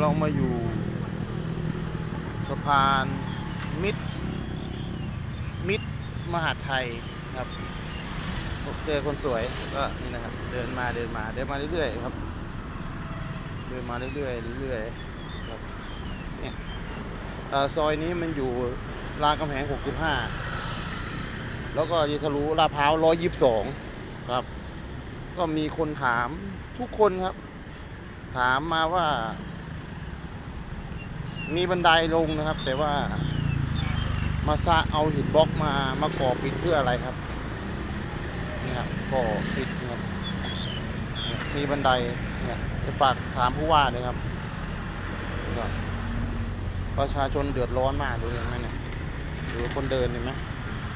เรามาอยู่สะพานมิตรมิตรมหาไทยครับเจอคนสวยก็นี่นะครับ เดินมาเดินมาเดินมาเรื่อยๆครับ เดินมาเรื่อยๆเรื่อยๆครับเนี่ยซอยนี้มันอยู่รามคำแหง 65 แล้วก็ยทะลุลาดพร้าว 122 ครับ ก็มีคนถามทุกคนครับ ถามมาว่า มีบันไดลงนะครับ แต่ว่ามาซะเอาหินบล็อกมามาก่อปิดเพื่ออะไรครับนี่ครับก่อปิดนะครับเนี่ยมีบันไดเนี่ยจะฝากถามผู้ว่าเลยครับนี่ครับประชาชนเดือดร้อนมากดูเห็นไหมเนี่ยดูคนเดินเห็นไหม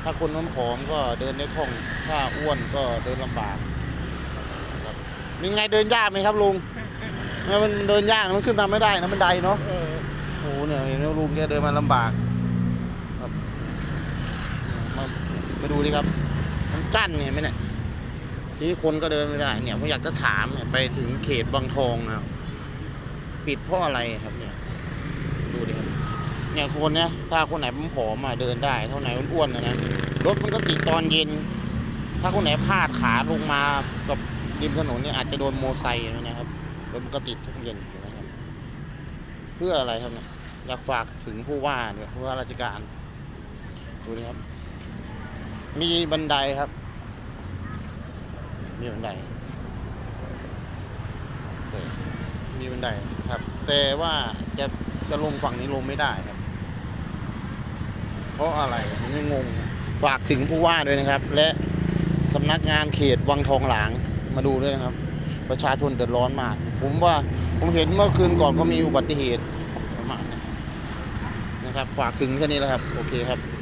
ถ้าคนน้ำผอมก็เดินได้คล่องถ้าอ้วนก็เดินลำบากครับนี่ไงเดินยากไหมครับลุงเนี่ยมันเดินยากนะมันขึ้นมาไม่ได้นะบันไดเนาะ เออโอ้โหเนี่ยเห็นไหมลุงแกเดินมาลำบากครับมามาดูดิครับ มันกั้นเนี่ยไหมเนี่ยทีนี้คนก็เดินไม่ได้ เนี่ยผมอยากจะถามเนี่ยไปถึงเขตบางทองนะครับปิดเพราะอะไรครับเนี่ย ดูดิครับเนี่ยคนเนี่ยถ้าคนไหนผอมอะเดินได้ เท่าไหนอ้วนๆนะนะรถมันก็ติดตอนเย็น ถ้าคนไหนพลาดขาลงมากับริมถนนเนี่ยอาจจะโดนโมไซค์นะครับรถมันก็ติดทุกเย็นนะครับ เพื่ออะไรครับเนี่ย อยากฝากถึงผู้ว่าด้วยผู้ว่าราชการดูนะครับ มีบันไดครับ มีบันไดมีบันไดครับ แต่ว่าจะจะลงฝั่งนี้ลงไม่ได้ครับ เพราะอะไรผมยังงงฝากถึงผู้ว่าด้วยนะครับ และสำนักงานเขตวังทองหลางมาดูด้วยนะครับ ประชาชนเดือดร้อนมาก ผมว่าผมเห็นเมื่อคืนก่อนก็มีอุบัติเหตุประมาณนี้ นะครับฝากถึงแค่นี้แล้วครับ โอเคครับ